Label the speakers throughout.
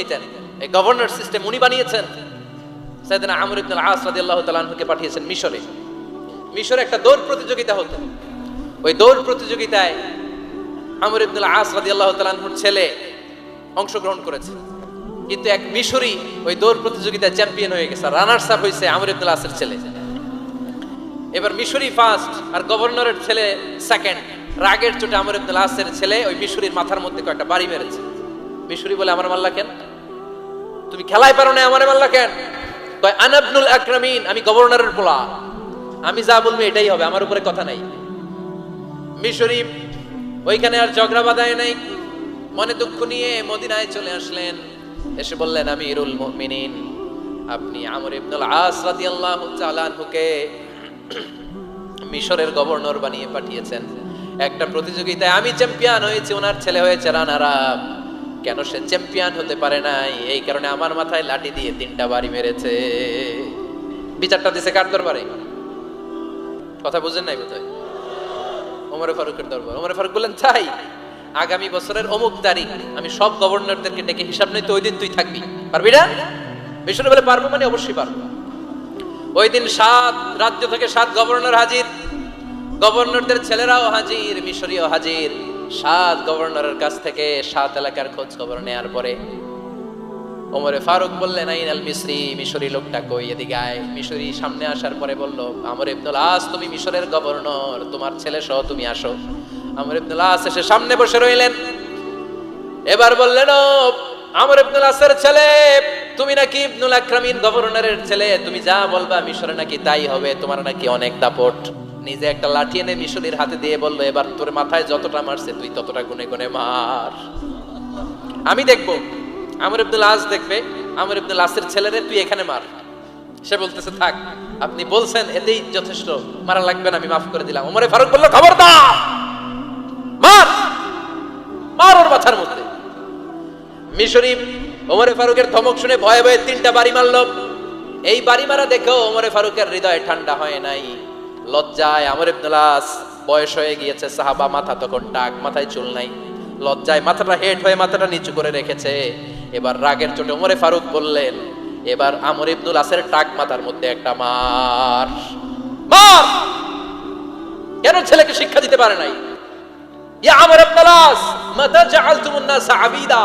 Speaker 1: নিতেন। এই governor system উনি বানিয়েছেন। আমর ইবনুল আস রাদিয়াল্লাহু পাঠিয়েছেন মিশরে। মিশরে একটা দৌড় প্রতিযোগিতা হতো। ওই দৌড় প্রতিযোগিতায় আমর ইবনুল আস রাদিয়াল্লাহু ছেলে করেছে। কিন্তু এক ওই দৌড় প্রতিযোগিতায় চ্যাম্পিয়ন হয়ে গেছে। রানার্স আপ হয়েছে আমর ইবনুল আসের ছেলে। এবার মিশরি ফার্স্ট আর গভর্নরের ছেলে সেকেন্ড। রাগের চোটে আমর ইবনুল আসের ছেলে ওই মিশরির মাথার মধ্যে কয়েকটা বাড়ি মেরেছে। মিশরি বলে, আমার মাল্লা কেন? তুমি খেলাই পারো না আমার মাল্লা কেন? কয় আনাবনুল আকরামিন, আমি গভর্নরের পোলা। আমি যা বলব এটাই হবে, আমার উপরে কথা নাই। মিশরি ওইখানে আর ঝগড়া বাঁধায় নাই। মনে দুঃখ নিয়ে মদিনায় চলে আসলেন। এসে বললেন আমি ইরুল মুমিনিন, আপনি আমর ইবনুল আস রাদিয়াল্লাহু তাআলা আনহুকে মিশরের গভর্নর বানিয়ে পাঠিয়েছেন। একটা প্রতিযোগিতায় আমি চ্যাম্পিয়ন হয়েছি, ওনার ছেলে হয়েছে রানার কেন সে চ্যাম্পিয়ন হতে পারে নাই? এই কারণে আমার মাথায় লাঠি দিয়ে তিনটা বাড়ি মেরেছে। বিচারটা দিছে কার দরবারে? কথা বুঝেন নাই বোধহয়? ওমরে ফারুকের দরবার। ওমরে ফারুক বললেন তাই আগামী বছরের অমুক তারিখ আমি সব গভর্নরদেরকে ডেকে হিসাব নিতে ওই দিন তুই থাকবি। পারবি না? মিশরে বলে, পারব মানে অবশ্যই পারব। ওই দিন সাত, রাজ্য থেকে সাত গভর্নর হাজির। গভর্নরদের ছেলেরাও হাজির, মিশরীয় হাজির। সাত গভর্নরের কাছ থেকে সাত এলাকার খোঁজ খবর নেয়ার পরে ওমরে ফারুক বললেন, আইন আল মিশরি মিশরি লোকটা কই এদিকে আয়? মিশরি সামনে আসার পরে বলল, আমর ইবনুল আস তুমি মিশরের গভর্নর, তোমার ছেলে সহ তুমি আসো। আমর ইবনুল আস এসে সামনে বসে রইলেন। এবার বললেন, ও আমর ইবনুল আসের ছেলে, তুমি নাকি ইবনুল আকরামিন গভর্নরের ছেলে? তুমি যা বলবা মিশরে নাকি তাই হবে, তোমার নাকি অনেক দাপট। নিজে একটা লাঠি এনে মিশরির হাতে দিয়ে বলল, এবার তোর মাথায় যতটা মারছে, তুই ততটা গুনে গুনে মার। আমি দেখব। আমর ইবনুল আস দেখবে। আমর ইবনুল আসের ছেলেরে তুই এখানে মার। সে বলতেছে, থাক, আপনি বলছেন, এতেই যথেষ্ট। মারা লাগবে না, আমি মাফ করে দিলাম। ওমরে ফারুক বলল, খবরদার, মার মার ওর মাথার মধ্যে। মিশরি ওমরে ফারুকের ধমক শুনে ভয়ে ভয়ে তিনটা বাড়ি মারল। এই বাড়ি মারা দেখেও ওমরে ফারুকের হৃদয় ঠান্ডা হয় নাই। লজ্জায় আমর ইবনুল আস বয়স হয়ে গিয়েছে, সাহাবা মাথা তখন টাক মাথায় চুল নাই। লজ্জায় মাথাটা হেট হয়ে মাথাটা নিচু করে রেখেছে। এবার রাগের চোটে ওমরে ফারুক বললেন, এবার আমর ইবনুল আসের টাক মাথার মধ্যে একটা মার। মার! কেন ছেলেকে শিক্ষা দিতে পারে নাই? ইয়া আমর ইবনুল আস মাতা জাআলতুমুন নাস আবিদা।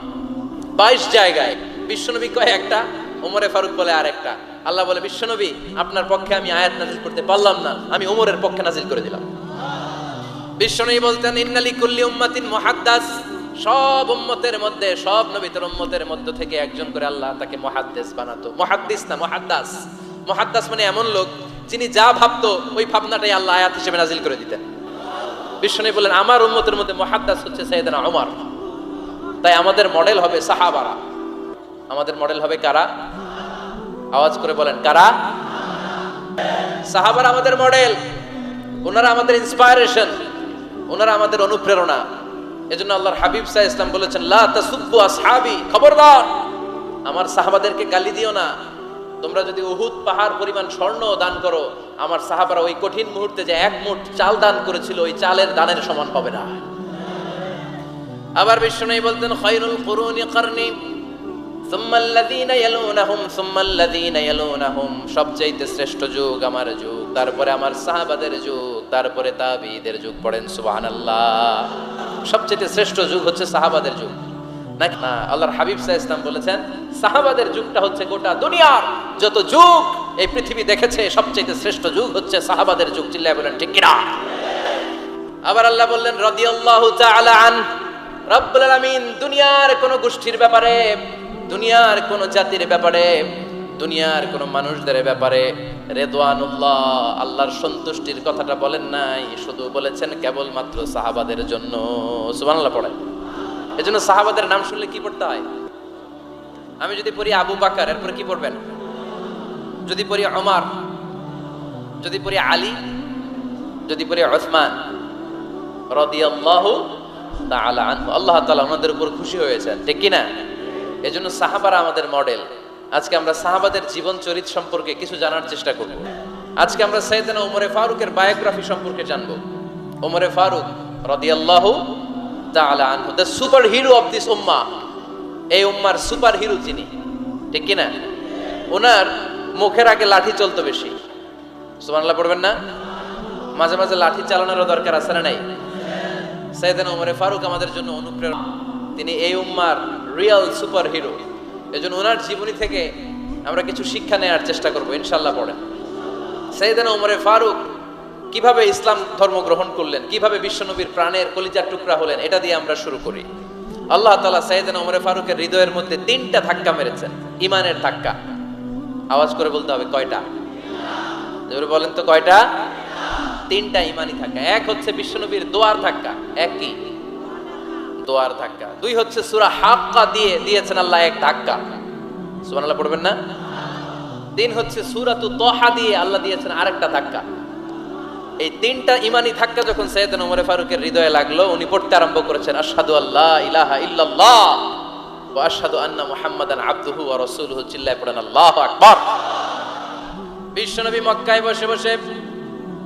Speaker 1: বাইশ জায়গায় বিশ্বনবী কয় একটা, ওমরে ফারুক বলে আর একটা আল্লাহ বলে, বিশ্বনবী, আপনার পক্ষে আমি আয়াত নাজিল করতে পারলাম না, আমি ওমরের পক্ষে নাজিল করে দিলাম। বিশ্বনবী বলতেন, ইন্নালি কুল্লি উম্মাতিন মুহাদ্দাস। সব উম্মতের মধ্যে, সব নবীদের উম্মতের মধ্য থেকে একজন করে আল্লাহ তাকে মুহাদ্দিস বানাতো। মুহাদ্দিস না, মুহাদ্দাস। মুহাদ্দাস মানে এমন লোক, যিনি যা ভাবতো, ওই ভাবনাটাই আল্লাহ আয়াত হিসেবে নাজিল করে দিতেন। বিশ্বনবী বলেন আমার উম্মতের মধ্যে মুহাদ্দাস হচ্ছে সাইয়েদনা ওমর। তাই আমাদের মডেল হবে সাহাবারা। আমাদের মডেল হবে কারা? আওয়াজ করে বলেন, কারা? সাহাবারা আমাদের মডেল ওনারা আমাদের ইন্সপায়ারেশন ওনারা আমাদের অনুপ্রেরণা। এজন্য আল্লাহর হাবিব সাহ ইসলাম বলেছেন, লা তাসুব্বু আসহাবি, খবরদার! আমার সাহাবাদেরকে গালি দিও না। তোমরা যদি উহুদ পাহাড় পরিমাণ স্বর্ণ দান করো, আমার সাহাবারা ওই কঠিন মুহূর্তে যে এক মুঠ চাল দান করেছিল, ওই চালের দানের সমান হবে না। আবার বিষ্ণু বলতেন খৈরুল কুরুনি ইয়ালুনাহুম সবচাইতে শ্রেষ্ঠ যুগ আমার যুগ, তারপরে আমার সাহাবাদের যুগ, তারপরে তাবিদের যুগ পড়েন, সুবহানাল্লাহ। সবচাইতে শ্রেষ্ঠ যুগ হচ্ছে সাহাবাদের যুগ। না, আল্লাহর হাবিব সাহ ইসলাম বলেছেন, সাহাবাদের যুগটা হচ্ছে গোটা দুনিয়ার যত যুগ এই পৃথিবী দেখেছে, সবচাইতে শ্রেষ্ঠ যুগ হচ্ছে সাহাবাদের যুগ। চিল্লায় বলেন, ঠিক কিনা? আবার আল্লাহ বললেন, রাদিয়াল্লাহু তাআলা আন রব্বুল আলামিন দুনিয়ার কোন গোষ্ঠীর ব্যাপারে, দুনিয়ার কোন জাতির ব্যাপারে, দুনিয়ার কোন মানুষদের ব্যাপারে রেদওয়ানুল্লাহ, আল্লাহর সন্তুষ্টির কথাটা বলেন নাই, শুধু বলেছেন কেবলমাত্র সাহাবাদের জন্য। সুবহানাল্লাহ পড়ে এজন্য সাহাবাদের নাম শুনলে কি পড়তে হয়? আমি যদি পড়ি আবু বাকার, এরপরে কি পড়বেন? যদি পড়ি অমার যদি পড়ি আলী, যদি পড়ি ওসমান রদিয়াল্লাহু তাআলা আনহু। আল্লাহ তাআলা ওনাদের উপর খুশি হয়েছেন, ঠিক কি না এজন্য সাহাবারা আমাদের মডেল। আজকে আমরা সাহাবাদের জীবন চরিত সম্পর্কে কিছু জানার চেষ্টা করব। আজকে আমরা সাইয়েদনা ওমরে ফারুকের বায়োগ্রাফি সম্পর্কে জানব। ওমরে ফারুক রাদিয়াল্লাহু তাআলা আনহু the super hero of this উম্মাহ এই উম্মার সুপার হিরো যিনি, ঠিক কি না ওনার মুখের আগে লাঠি চলতো বেশি। সুবহানাল্লাহ, পড়বেন না? মাঝে মাঝে লাঠি চালানোরও দরকার আছে না নাই? সাইয়েদনা ওমরে ফারুক আমাদের জন্য অনুপ্রেরণা। তিনি এই উম্মার রিয়েল সুপার হিরো এজন্য ওনার জীবনী থেকে আমরা কিছু শিক্ষা নেওয়ার চেষ্টা করব ইনশাল্লাহ পড়েন সাইয়েদনা ওমরে ফারুক কীভাবে ইসলাম ধর্ম গ্রহণ করলেন, কীভাবে বিশ্বনবীর প্রাণের কলিজার টুকরা হলেন, এটা দিয়ে আমরা শুরু করি। আল্লাহ তাআলা সাইয়েদনা ওমরে ফারুকের হৃদয়ের মধ্যে তিনটা ধাক্কা মেরেছেন ইমানের ধাক্কা। আওয়াজ করে বলতে হবে, কয়টা? বলেন তো কয়টা? তিনটা ইমানি ধাক্কা এক হচ্ছে বিশ্বনবীর দোয়ার ধাক্কা এক কি দোয়ার ধাক্কা। দুই হচ্ছে সুরা হাক্কা দিয়ে দিয়েছেন আল্লাহ এক ধাক্কা। সুমান আল্লাহ পড়বেন না? তিন হচ্ছে সূরাতু তহা দিয়ে আল্লাহ দিয়েছেন আরেকটা ধাক্কা। এই তিনটা ইমানি ধাক্কা যখন সৈয়দনা ওমর ফারুকের হৃদয়ে লাগল, উনি পড়তে আরম্ভ করেছেন, আশহাদু আল্লাহ ইলাহা ইল্লাল্লাহ ওয়া আশহাদু আন্না মুহাম্মাদান আবদুহু ওয়া রাসূলুহু চিল্লায় পড়েন, আল্লাহু আকবার। বিশ্বনবী মক্কায় বসে বসে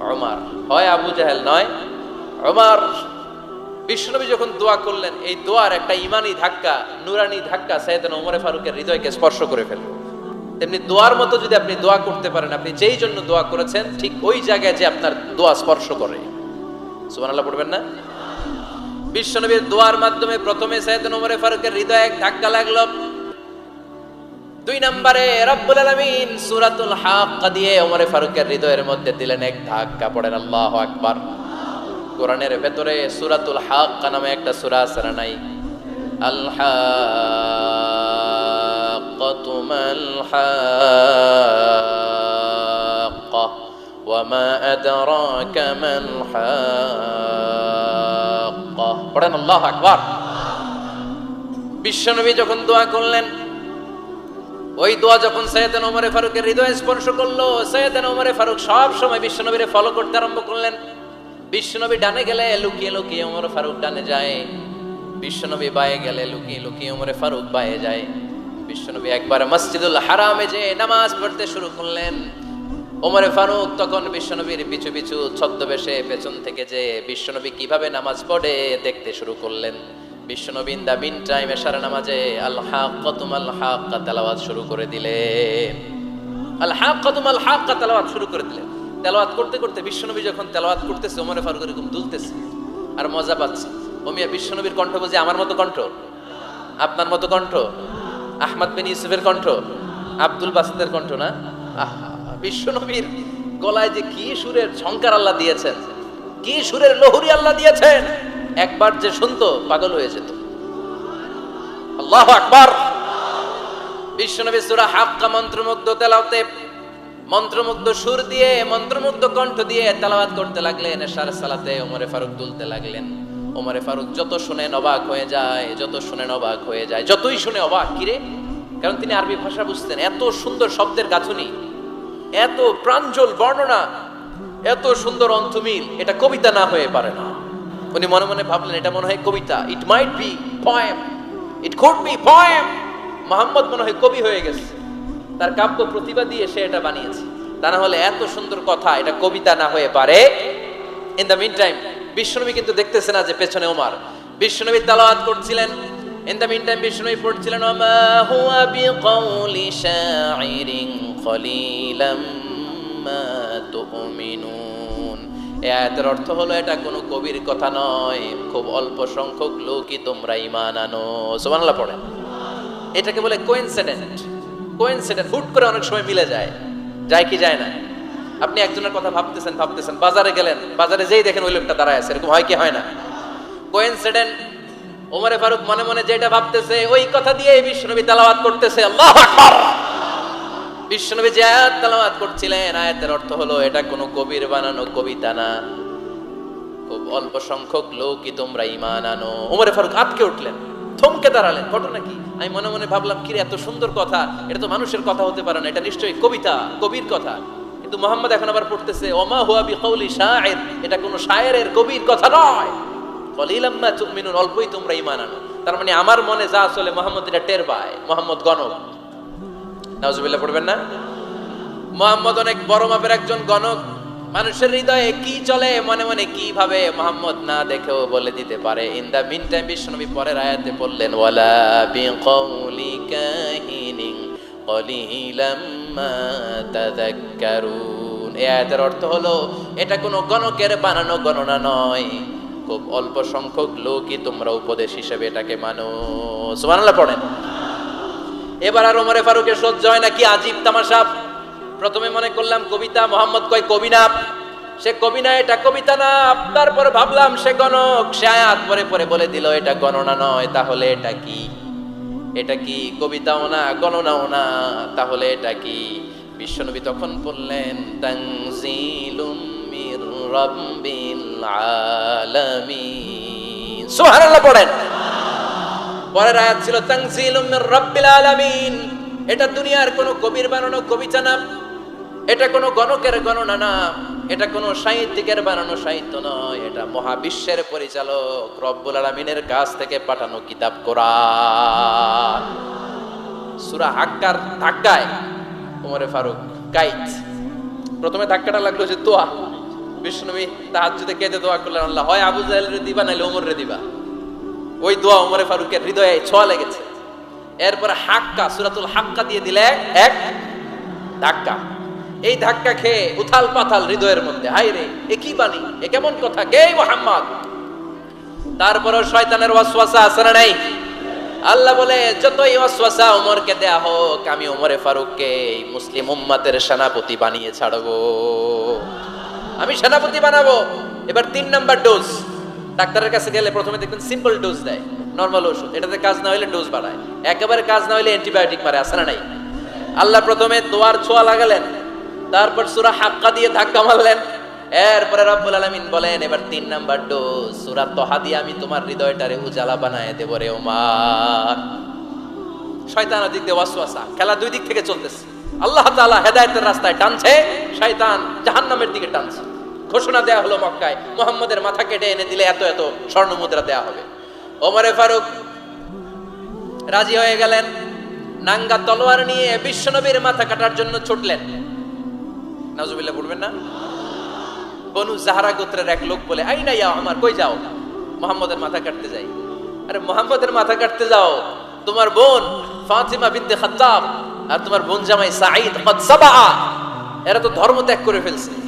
Speaker 1: ওমার হয় আবু জাহেল, নয়। ওমার বিষ্ণনবী যখন দোয়া করলেন, এই দোয়ার একটা ইমানি ধাক্কা, নুরানি ধাক্কা সাইয়েদনা ওমরে ফারুকের হৃদয়কে স্পর্শ করে ফেলল। তেমনি দোয়ার মতো যদি আপনি দোয়া করতে পারেন, আপনি যেই জন্য দোয়া করেছেন, ঠিক ওই জায়গায় যে আপনার দোয়া স্পর্শ করে। সুবহানাল্লাহ পড়বেন না? বিশ্বনবীর দোয়ার মাধ্যমে প্রথমে সাইয়েদনা ওমরে ফারুকের হৃদয়ে এক ধাক্কা লাগল। দুই নম্বরে, রব্বুল আলামিন সূরাতুল হাক্কা দিয়ে ওমরে ফারুকের হৃদয়ের মধ্যে দিলেন এক ধাক্কা, পড়েন আল্লাহু আকবার। কোরআনের ভেতরে সূরাতুল হাক্কা নামে একটা সূরা আছে না নাই? আল হাক্কাতু মাল হাক্কা ওয়ামা আদরাকা মাল হাক্কা পড়েন আল্লাহু আকবার। বিশ্বনবী যখন দোয়া করলেন ওই দোয়া যখন সৈয়দান ওমরে ফারুকের হৃদয় স্পর্শ করল, সৈয়দান ওমরে ফারুক সব সময় বিশ্বনবীরে ফলো করতে আরম্ভ করলেন। বিশ্বনবী ডানে গেলে লুকিয়ে লুকিয়ে ওমর ফারুক ডানে যায়। বিশ্বনবী বায়ে গেলে লুকিয়ে লুকিয়ে ওমরে ফারুক বায়ে যায়। বিশ্বনবী একবার মসজিদুল হারামে যে নামাজ পড়তে শুরু করলেন। ওমরে ফারুক তখন বিশ্বনবীর পিছু পিছু ছদ্মবেশে পেছন থেকে যে বিশ্বনবী কীভাবে নামাজ পড়ে দেখতে শুরু করলেন। বিশ্বনবী ইন দা মিন টাইম এশার নামাজে আল হাক্কাতুম আল হাক্কা তেলাওয়াত শুরু করে দিলেন আল হাক্কাতুম আল হাক্কা তেলাওয়াত শুরু করে দিলেন তেলাওয়াত করতে করতে বিশ্বনবী যখন তেলাওয়াত করতেছে, ওমরে ফারুক এরকম দুলতেছে আর মজা পাচ্ছে। ওমিয়া বিশ্বনবীর কণ্ঠ বুঝি আমার মতো কণ্ঠ? আপনার মতো কণ্ঠ? আহমদ বিন ইউসুফের কণ্ঠ? আব্দুল বাসিদের কণ্ঠ না? আহা, বিশ্বনবীর গলায় যে কি সুরের ঝংকার আল্লাহ দিয়েছেন, কি সুরের লহুরি আল্লাহ দিয়েছেন। একবার যে শুনতো, পাগল হয়ে যেত। আল্লাহ আকবার। বিশ্বনবী সূরা হাক্কা মন্ত্রমুগ্ধ তেলাওতে মন্ত্রমুগ্ধ সুর দিয়ে, মন্ত্রমুগ্ধ কণ্ঠ দিয়ে তেলাওয়াত করতে লাগলেন সালাতে ওমরে ফারুক তুলতে লাগলেন। ওমরে ফারুক যত অবাক হয়ে যায়, যত শুনে অবাক হয়ে যায়, যতই শুনে অবাক, কিরে? কারণ তিনি আরবি ভাষা বুঝতেন। এত সুন্দর শব্দের গাঁথুনি, এত প্রাঞ্জল বর্ণনা, এত সুন্দর অন্তমিল এটা কবিতা না হয়ে পারে না। উনি মনে মনে ভাবলেন, এটা মনে হয় কবিতা। It might be poem it could be poem Muhammad মনে হয় কবি হয়ে গেছে। তার কাব্য প্রতিভা দিয়ে সে এটা বানিয়েছে। তা না হলে এত সুন্দর কথা, এটা কবিতা না হয়ে পারে। ইন দ্য মিন টাইম বিশ্বনবী কিন্তু দেখতেছে না যে পেছনে ওমার। বিশ্বনবী তালাওয়াত করছিলেন। ইন দ্য মিন টাইম বিশ্বনবী পড়ছিলেন, ওমা হুয়া বিকাউলি শাইরিন কলিলাম মা তুমিনুন। এই আয়াতের অর্থ হলো এটা কোনো কবির কথা নয়। খুব অল্প সংখ্যক লোকই তোমরা ইমান আনো। সুবহানাল্লাহ পড়েন। এটাকে বলে কোইনসিডেন্ট কোইনসিডেন্ট হুট করে অনেক সময় মিলে যায়। যায় কি যায় না? আপনি একজনের কথা ভাবতেছেন ভাবতেছেন, বাজারে গেলেন, বাজারে যেই দেখেন ওই লোকটা দাঁড়ায় আছে, এরকম হয় কি, হয় না? কোইনসিডেন্ট ওমরে ফারুক মনে মনে যেটা ভাবতেছে, ওই কথা দিয়ে বিশ্বনবী তালাওয়াত করতেছে, আল্লাহ আকবার! বিশ্বনবী যে আয়াত তালাওয়াত করছিলেন, আয়াতের অর্থ হলো, এটা কোনো কবির বানানো কবিতা না। খুব অল্প সংখ্যক লোকই তোমরা ইমান আনো। উমরে ফারুক আটকে উঠলেন, থমকে দাঁড়ালেন। ঘটনা কি? আমি মনে মনে ভাবলাম কি এত সুন্দর কথা। এটা তো মানুষের কথা হতে পারে না। এটা নিশ্চয়ই কবিতা, কবির কথা। কিন্তু মোহাম্মদ এখন আবার পড়তেছে, ওমা হুয়া বি কওলি শায়ের এটা কোনো শায়েরের কবির কথা নয়। কলিলাম মা তুমিনুন, অল্পই তোমরা ইমান আনো। তার মানে আমার মনে যা চলে, মোহাম্মদ এটা টের পায়। মোহাম্মদ গণক। নাউজুবিল্লাহ, পড়বেন না? মোহাম্মদ অনেক বড় মাপের একজন গণক। মানুষের হৃদয়ে কি চলে, মনে মনে কি ভাবে মোহাম্মদ না দেখেও বলে দিতে পারে। ইন দা মিন টাইম বিশ্বনবী পরের আয়াতে বললেন ওয়ালা বিকৌলি কাহিনিন কলিলাম মা এই আয়াতের অর্থ হলো, এটা কোনো গণকের বানানো গণনা নয়। খুব অল্প সংখ্যক লোকই তোমরা উপদেশ হিসেবে এটাকে মানো। সুবহানাল্লাহ, পড়েন। এবার আর ওমরে ফারুকের সহ্য হয় না, কি আজীব তামাশা। প্রথমে মনে করলাম কবিতা, মোহাম্মদ কয় কবি না সে কবি না এটা কবিতা না, তারপরে ভাবলাম সে গণক। সে আয়াত পরে পরে বলে দিল, এটা গণনা নয়, তাহলে এটা কি? এটা কি কবিতাও না, গণনাও না, তাহলে এটা কি? বিশ্বনবী তখন বললেন, তানজিলুম মির রাব্বিল আলামিন। সুবহানাল্লাহ পড়েন। পরের আয়াত ছিল, তানজিলুম মির রাব্বিল আলামিন। এটা দুনিয়ার কোনো কবির বানানো কবিতা না এটা কোনো গণকের গণনা না, এটা কোনো সাহিত্যিকের বানানো সাহিত্য নয়, এটা মহাবিশ্বের পরিচালক রব্বুল আলামিনের কাছ থেকে পাঠানো কিতাব কোরআন। সূরা হাক্কার ধাক্কায়, ওমরে ফারুক গাইড প্রথমে ধাক্কাটা লাগল যে দোয়া। বিষ্ণুবী তাহাজ্জুদে কেঁদে দোয়া করলেন, আল্লাহ, হয় আবু জাহেলের দিবা নাইলে ওমরের দিবা। ওই দোয়া উমরে ফারুকের হৃদয়ে ছোঁয়া লেগেছে। এরপরে হাক্কা, সুরাতুল হাক্কা দিয়ে দিলে এক ধাক্কা। এই ধাক্কা খেয়ে উথাল পাথাল হৃদয়ের মধ্যে হাই রে, এ কি বাণী, এ কেমন কথা, কে মোহাম্মদ? তারপরে শয়তানের ওয়াসওয়াসা আছে না নাই? আল্লাহ বলে, যতই ওয়াসওয়াসা ওমরকে দেয়া হোক, আমি ওমরে ফারুককে মুসলিম উম্মাতের সেনাপতি বানিয়ে ছাড়বো। আমি সেনাপতি বানাবো। এবার তিন নাম্বার ডোজ ডাক্তারের কাছে গেলে প্রথমে দেখবেন সিম্পল ডোজ দেয় নর্মাল ওষুধ। এটাতে কাজ না হলে ডোজ বাড়ায়। একেবারে কাজ না হলে অ্যান্টিবায়োটিক মারে আসে না নাই? আল্লাহ প্রথমে দোয়ার ছোঁয়া লাগালেন, তারপর সুরা হাক্কা দিয়ে ধাক্কা মারলেন। এরপরে রব্বুল আলামিন বলেন, এবার তিন নাম্বার ডোজ সুরা তহা দিয়ে আমি তোমার হৃদয়টারে উজালা বানায় দেবো রে ওমার। শয়তান দিক দিয়ে ওয়াসওয়াসা, খেলা দুই দিক থেকে চলতেছে। আল্লাহ তাআলা হেদায়েতের রাস্তায় টানছে, শয়তান জাহান্নামের দিকে টানছে। ঘোষণা দেয়া হলো মক্কায়। মুহাম্মদের মাথা কেটে এনে দিলে এত এত স্বর্ণ মুদ্রা দেয়া হবে। ওমরে ফারুক রাজি হয়ে গেলেন। নাঙ্গা তলোয়ার নিয়ে বিশ্বনবীর মাথা কাটার জন্য ছুটলেন। নাজুবিল্লাহ পড়বেন না? বনু জাহারা গোত্রের এক লোক বলে আই না ইয়া আমার কই যাও? মোহাম্মদের মাথা কাটতে যাই। আরে, মোহাম্মদের মাথা কাটতে যাও। তোমার বোন ফাতিমা বিনতে খাত্তাব আর তোমার বোন জামাই সাঈদ এরা তো ধর্ম ত্যাগ করে ফেলছে।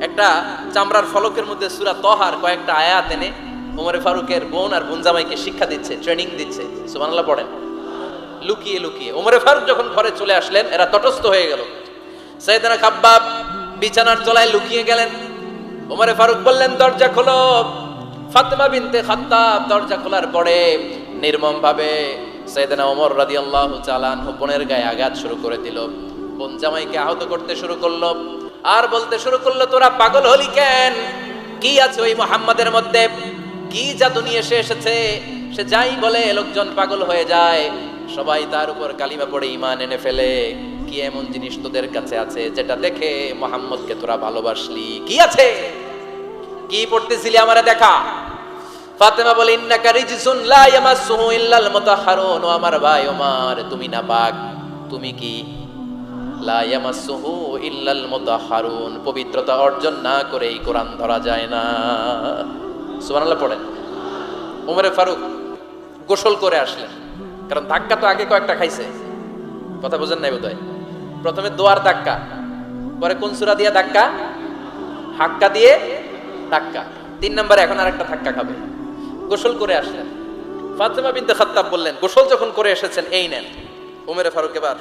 Speaker 1: একটা চামড়ার ফলকের মধ্যে সূরা তহার কয়েকটা আয়াত এনে ওমরে ফারুকের বোন আর বোন জামাইকে শিক্ষা দিচ্ছে ট্রেনিং দিচ্ছে। সুবহানাল্লাহ পড়েন। লুকিয়ে লুকিয়ে ওমরে ফারুক যখন ঘরে চলে আসলেন, এরা তটস্থ হয়ে গেল। সৈয়দনা খাব্বাব বিছানার তলায় লুকিয়ে গেলেন। ওমরে ফারুক বললেন, দরজা খোলো। ফাতেমা বিনতে খাত্তাব দরজা খোলার পরে নির্মম ভাবে সৈয়দনা ওমর তাআলা আনহু বোনের গায়ে আঘাত শুরু করে দিল। বোন জামাইকে আহত করতে শুরু করল। আর বলতে শুরু করল, তোরা পাগল হলি কেন? কি আছে ওই মোহাম্মদের মধ্যে? কি জাদু নিয়ে সে এসেছে? সে যাই বলে, লোকজন পাগল হয়ে যায়। সবাই তার উপর কালিমা পড়ে ইমান এনে ফেলে। কি এমন জিনিস তোদের কাছে আছে যেটা দেখে মোহাম্মদকে তোরা ভালোবাসলি? কি আছে? কি পড়তেছিলি আমারে দেখা? ফাতেমা বলে, ইন্নাকা রিজসুন লা ইয়ামাসসুহু ইল্লাল মুতাহহারুন ও আমার ভাই ওমর, তুমি না পাক তুমি কি ইল্লাল পবিত্রতা অর্জন না করে এই কোরআন ধরা যায় না। সুবহানাল্লাহ পড়েন। ওমরে ফারুক গোসল করে আসলেন। কারণ ধাক্কা তো আগে কয়েকটা খাইছে। কথা বুঝেন নাই বোধহয়। প্রথমে দোয়ার ধাক্কা, পরে কোন সূরা দিয়া ধাক্কা? হাক্কা দিয়ে ধাক্কা। তিন নম্বরে এখন আর একটা ধাক্কা খাবে। গোসল করে আসলেন। ফাতেমা বিনতে খাত্তাব বললেন, গোসল যখন করে এসেছেন, এই নেন। উমেরে ফারুক এবার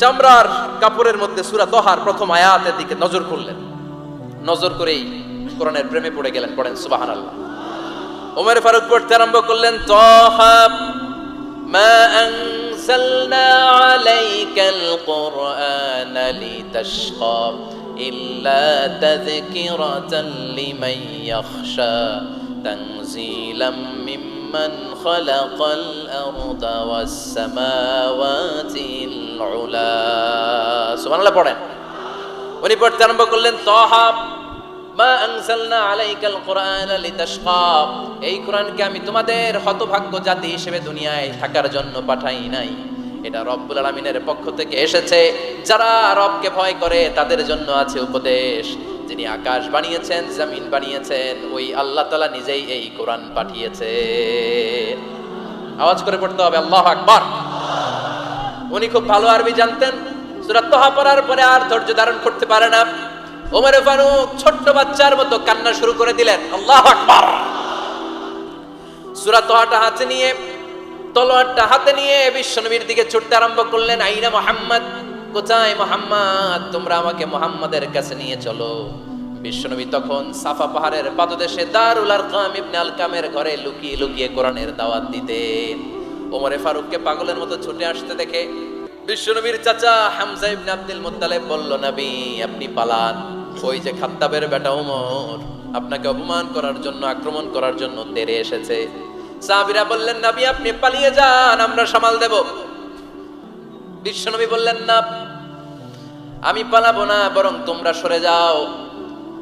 Speaker 1: চামড়ার কাপড়ের মধ্যে সুরা দহার প্রথম আয়াতের দিকে নজর করলেন নজর করেই কোরআনের প্রেমে পড়ে গেলেন পড়েন সুবাহান আল্লাহ উমের ফারুক পড়তে আরম্ভ করলেন তহা ما أنزلنا عليك القرآن لتشقى إلا تذكرة لمن يخشى تنزيلا ممن خلق الأرض والسماوات العلا سبحان الله পড়েন উনি পড়তে আরম্ভ করলেন তহা মা আনসালনা আলাইকাল কোরআন লিতাশকা এই কোরআনকে আমি তোমাদের হতভাগ্য জাতি হিসেবে দুনিয়ায় থাকার জন্য পাঠাই নাই এটা রব্বুল আলামিনের পক্ষ থেকে এসেছে যারা রবকে ভয় করে তাদের জন্য আছে উপদেশ যিনি আকাশ বানিয়েছেন, জমিন বানিয়েছেন, ওই আল্লাহ তালা নিজেই এই কোরআন পাঠিয়েছে। আওয়াজ করে পড়তে হবে, আল্লাহ আকবার। উনি খুব ভালো আরবি জানতেন। সূরা তোহা পড়ার পরে আর ধৈর্য ধারণ করতে পারে না। ওমর ফারুক ছোট্ট বাচ্চার মতো কান্না শুরু করে দিলেন, আল্লাহ আকবার। সূরা তোহাটা হাতে নিয়ে, তলোয়ারটা হাতে নিয়ে বিশ্বনবীর দিকে ছুটতে আরম্ভ করলেন, আইনা মোহাম্মদ, কোথায় মোহাম্মদ? তোমরা আমাকে মোহাম্মদের কাছে নিয়ে চলো। বিশ্বনবী তখন সাফা পাহাড়ের পাদদেশে দারুল আরকাম ইবনে আলকামের ঘরে লুকিয়ে লুকিয়ে কোরআনের দাওয়াত দিতেন। ওমরে ফারুককে পাগলের মতো ছুটে আসতে দেখে বিশ্বনবীর চাচা হামজা ইবনে আব্দুল মুত্তালিব বলল, নবী, আপনি পালান। ওই যে খাত্তাবের বেটা ওমর, আপনাকে অপমান করার জন্য, আক্রমণ করার জন্য তেরে এসেছে। সাহাবীরা বললেন, নবী, আপনি পালিয়ে যান, আমরা সামাল দেব। বিশ্বনবী বললেন, না, আমি পালাবো না, বরং তোমরা সরে যাও।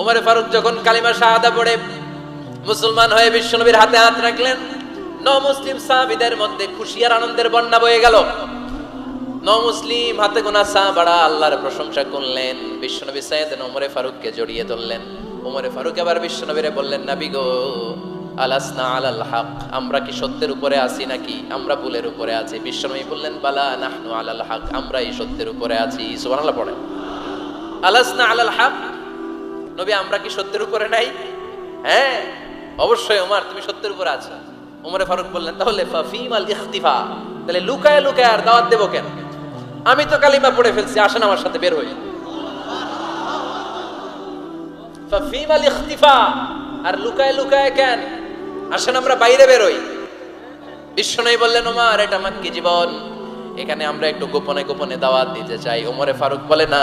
Speaker 1: ওমরে ফারুক যখন কালিমা শাহাদা পড়ে, মুসলমান হয়ে বিশ্বনবীর হাতে হাত রাখলেন ন মুসলিম সাহাবীদের মধ্যে খুশি আর আনন্দের বন্যা বয়ে গেল। ন মুসলিম হাতে গোনা সাহাবাড়া আল্লাহর প্রশংসা করলেন, বিশ্বনবী সাইয়েদ ওমরে ফারুককে জড়িয়ে ধরলেন। ওমরে ফারুক আবার বিশ্বনবীরে বললেন, নাবি গো, আলাসনা আলাল হক, আমরা কি সত্যের উপরে আছি নাকি? আমরা ভুলের উপরে আছি। বিশ্বনবী বললেন, বালা নাহনু আলাল হক আমরা এই সত্যের উপরে আছি। সুবহানাল্লাহ পড়েন। আলাসনা আলাল হক নবী, আমরা কি সত্যের উপরে নাই? হ্যাঁ অবশ্যই ওমর তুমি সত্যের উপরে আছো। ওমরে ফারুক বললেন, তাহলে ফাফিমাল ইখতিফা। তাহলে লুকায় লুকায় আর দাওয়াত দেবো কেন? আমি তো কালিমা পড়ে ফেলছি, আসেন আমার সাথে, বের হই ফাফিমাল ইখতিফা, আর লুকায় লুকায় কেন? আসেন আমরা বাইরে বেরোই বিশ্বনবী বললেন ওমর এটা আমার কি জীবন। এখানে আমরা একটু গোপনে গোপনে দাওয়াত দিতে চাই। ওমরে ফারুক বলে, না।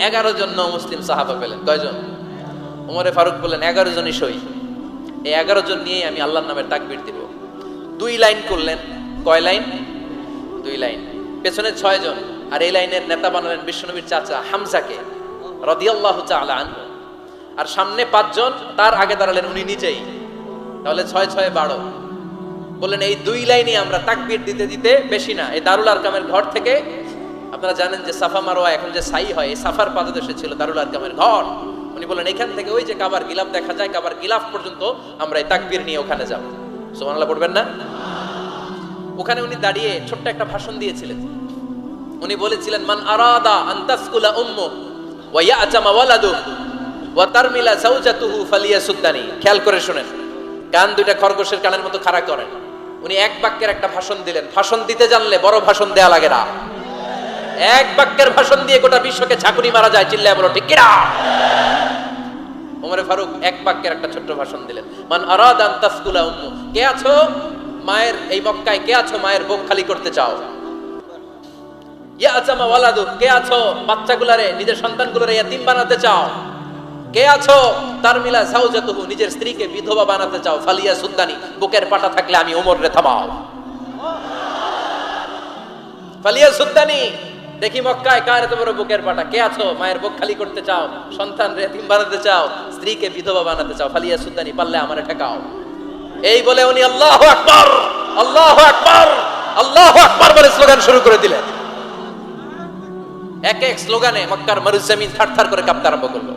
Speaker 1: এগারো জন মুসলিম সাহাবা পেলেন। কয়জন? উমরে ফারুক বললেন, এগারো জনই সই। এই এগারো জন নিয়েই আমি আল্লাহর নামের তাকবির দিব। দুই লাইন করলেন। কয় লাইন? দুই লাইন। পেছনে ছয় জন। আর এই লাইনের নেতা বানালেন বিশ্বনবীর চাচা হামজাকে, রদিয়াল্লাহু আনহু। আর সামনে পাঁচজন, তার আগে দাঁড়ালেন উনি নিজেই। তাহলে ছয় ছয় বারো। বললেন, এই দুই লাইনে আমরা তাকবীর দিতে দিতে বেশি না। এই দারুল আরকামের ঘর থেকে আপনারা জানেন যে সাফা মারোয়া এখন যে সাই হয়, এই সাফার পাদদেশে ছিল দারুল আরকামের ঘর। উনি বলেন এখান থেকে ওই যে কাবার গিলাফ দেখা যায়, কাবার গিলাফ পর্যন্ত আমরা এই তাকবীর নিয়ে ওখানে যাব। সুবহানাল্লাহ, পড়বেন না? ওখানে উনি দাঁড়িয়ে ছোট্ট একটা ভাষণ দিয়েছিলেন। উনি বলেছিলেন, মান আরাদা আন্তাসকুলা উম্মু ওয়া ইয়াতামা ওয়ালাদু ওয়া তারমিলা যাওজাতুহু ফালিয়াসুদ্দানি। খেয়াল করে শুনেন, কান দুইটা খরগোশের কানের মতো খাড়া করেন। উনি এক বাক্যের একটা ভাষণ দিলেন। ভাষণ দিতে জানলে বড় ভাষণ দেয়া লাগে না। এক বাক্যের ভাষণ দিয়ে গোটা বিশ্বকে ঝাঁকুনি মারা যায়, চিল্লায় বলো, ঠিক কিনা? ওমরে ফারুক এক বাক্যের একটা ছোট্ট ভাষণ দিলেন। মান আরাদান তাসকুলা উম্মু। কে আছো? মায়ের এই মক্কায় কে আছো? মায়ের বুক খালি করতে চাও। ইয়া আচামা ওয়ালাদু কে আছো? বাচ্চাগুলারে, নিজের সন্তানগুলোরে ইয়াতিম বানাতে চাও। কে আছো? তার মিলা সাউজাতুহু, নিজের স্ত্রীকে বিধবা বানাতে চাও। ফালিয়া সুদ্দানি বুকের পাটা থাকলে আমি ওমর রে থামাও। ফালিয়া সুদ্দানি দেখি মক্কায় কার এত বড় বুকের পাটা? কে আছো? মায়ের বুক খালি করতে চাও? সন্তান রেতিম বানাতে চাও? স্ত্রীকে বিধবা বানাতে চাও? ফালিয়া সুদ্দানি পারলে আমার ঠেকাও। এই বলে উনি আল্লাহ আকবর! আল্লাহ আকবর! আল্লাহ আকবর বলে স্লোগান শুরু করে দিলেন। এক এক স্লোগানে মক্কার মরুজমিন থার থার করে কাঁপতে আরম্ভ করল।